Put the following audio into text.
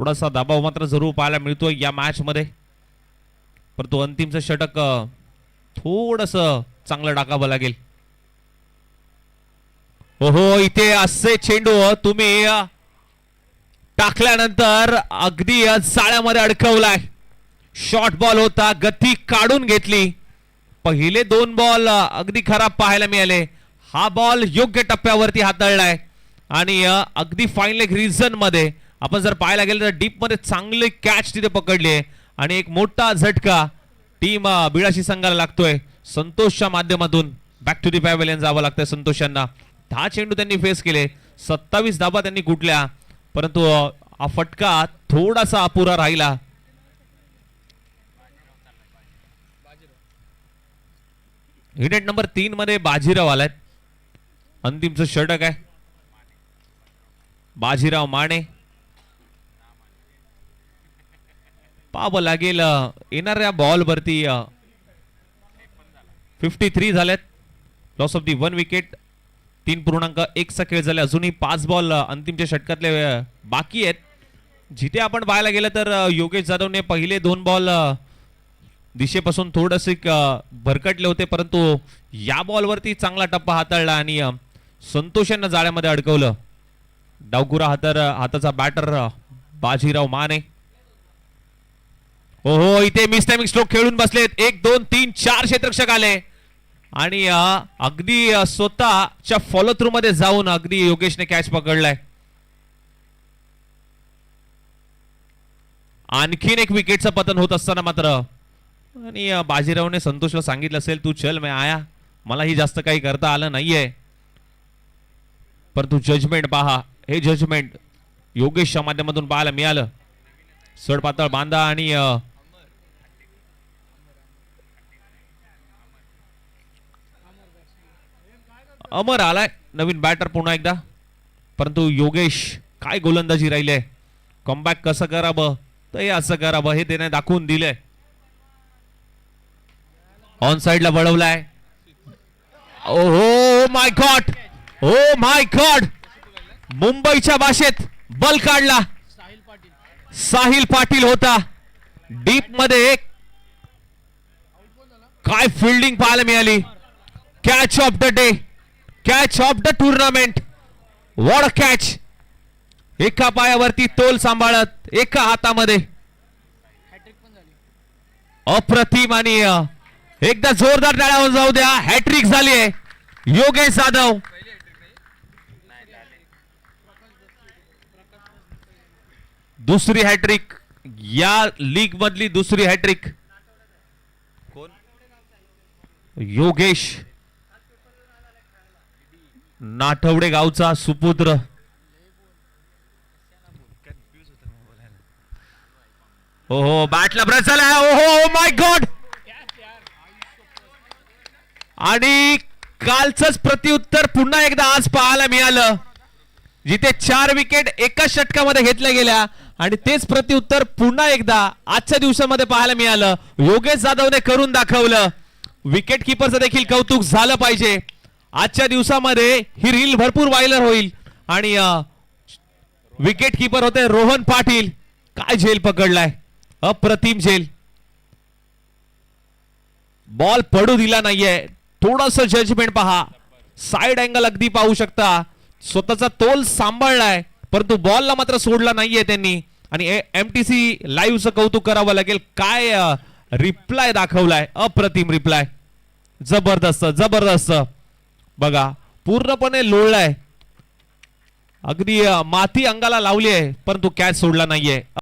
थोडासा दबाव मात्र जरूर पाहायला मिळतोय या मॅच मध्ये परंतु अंतिमचं षटक थोडस चांगलं टाकावं लागेल. ओहो इथे असे चेंडू तुम्ही टाकल्यानंतर अगदी जाळ्यामध्ये अडकवलाय. शॉर्ट बॉल होता गती काढून घेतली. पहिले दोन बॉल अगदी खराब पाहायला मिळाले. हा बॉल योग्य टप्प्यावरती हाताळलाय. आणि अगदी फायनल रिझनमध्ये आपण जर पाहायला गेलं तर डीपमध्ये चांगले कॅच तिथे पकडले आणि एक मोठा झटका टीम बिळाशी संघाला लागतोय. संतोषच्या माध्यमातून बॅक टू दी पॅवेलियन जावं लागतंय संतोष यांना दहा चेंडू त्यांनी फेस केले. सत्तावीस धाबा त्यांनी कुठल्या परंतु हा फटका थोडासा अपुरा राहिला. युनिट नंबर तीन मध्ये बाजीराव आलाय. अंतिमचं षटक आहे. बाजीराव माने. पाहावं लागेल. येणाऱ्या बॉल वरती फिफ्टी थ्री झाल्यात loss of the one wicket तीन पूर्णांक एकचा खेळ झाले. अजूनही पाच बॉल अंतिमच्या षटकातले बाकी आहेत. जिथे आपण पाहायला गेलं तर योगेश जाधवने पहिले दोन बॉल दिशेपासून थोडसे भरकटले होते. परंतु या बॉलवरती चांगला टप्पा हाताळला आणि अ, संतोष यांना जाळ्यामध्ये अडकवलं. डावकुरा हातर हाताचा बॅटर बाजीराव माने. ओहो इथे मिस टायमिंग स्ट्रोक खेळून बसलेत. एक दोन तीन चार क्षेत्रक्षक आले. आणि अगदी स्वतःच्या फॉलो थ्रू मध्ये जाऊन अगदी योगेशने कॅच पकडलाय. आणखीन एक विकेटचं पतन होत असताना मात्र. आणि बाजीरावने संतोषला सांगितलं असेल तू चल मी आया. मलाही जास्त काही करता आलं नाहीये. परंतु जजमेंट पहा. हे जजमेंट योगेशच्या माध्यमातून पाहायला मिळालं. सडपातळ बांधा आणि अमर आलाय. नवीन बॅटर पुन्हा एकदा. परंतु योगेश काय गोलंदाजी राहिले कमबॅक कसं करावं? तर हे असं करावं हे त्याने दाखवून दिलंय. ऑन साइडला वळवलाय. ओहो माय गॉड ओ माय गॉड मुंबईच्या भाषेत बल काढला. साहिल पाटील होता. डीपमध्ये काय फिल्डिंग पाहायला मिळाली. Catch of the day catch of the tournament what a catch एका पायावरती तोल सांभाळत एका हातामध्ये. अप्रतिम आणि एकदा जोरदार टाळ्यावर जाऊ द्या. हॅट्रिक झाली आहे. योगेश जाधव. दुसरी हॅट्रिक या लीग मधली दुसरी हॅट्रिक कोण? योगेश. नाठवडे गावचा सुपुत्र. ओहो बॅटला ब्रश झाला ओहो oh माय गॉड आणि कालचंच प्रत्युत्तर पुन्हा एकदा आज पाहायला मिळालं. जिथे चार विकेट एकाच षटकामध्ये घेतल्या गेल्या आणि तेच प्रत्युत्तर पुन्हा एकदा आजच्या दिवसामध्ये पाहायला मिळालं. योगेश जाधवने करून दाखवलं. विकेट किपरचं देखील कौतुक झालं पाहिजे. आजच्या दिवसामध्ये ही रील भरपूर व्हायरल होईल. आणि विकेट किपर होते रोहन पाटील. काय झेल पकडलाय? अप्रतिम झेल बॉल पडू दिला नाहीये. थोडस जजमेंट पहा. साइड अँगल अगदी पाहू शकता. स्वतःचा तोल सांभाळलाय. परंतु बॉलला मात्र सोडला नाहीये त्यांनी. आणि एम टी सी लाईव्हचं कौतुक करावं लागेल. काय रिप्लाय दाखवलाय? अप्रतिम रिप्लाय जबरदस्त जबरदस्त. बघा पूर्णपणे लोळलाय अगदी माती अंगाला लावली आहे परंतु कॅच सोडला नाहीये.